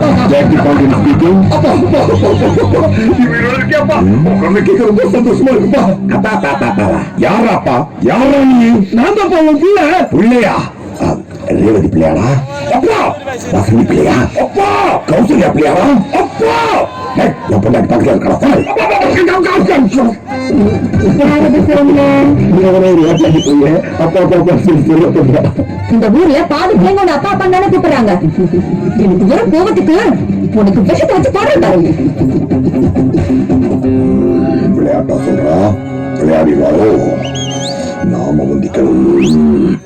நேற்று ராத்திரி தூக்கம் போச்சுடி ஜாக்கி பாண்டியன் ஸ்பீக்கிங் அப்பா உட்கார்ந்து கேட்க ரொம்ப சந்தோஷமா இருக்குப்பா அப்பா அப்பா அப்பா யாராப்பா? யாரா நீ? நான் தான் உன் பிள்ளை. பிள்ளையா? ஆ, ரேவதி பிள்ளையாடா? அப்பா! வசந்தி பிள்ளையா? அப்பா! கௌசல்யா பிள்ளையாடா? அப்பா! டேய், என் பொண்டாட்டி பக்கத்துல இருக்கா சார் அப்பா அப்பா அப்பா சொல்லி சொல்ல இந்த ஊர்ல பாதி பிள்ளைங்க உன்னை அப்பா அப்பா தானே கூப்பிடுறாங்க. எனக்கு வெறும் கோபத்துக்கு உனக்கு விஷத்தை வச்சு போடுறேன் பாருங்க விளையாட்டா சொல்றா? விளையாடி வரோ. நாம வந்திக்கணும்.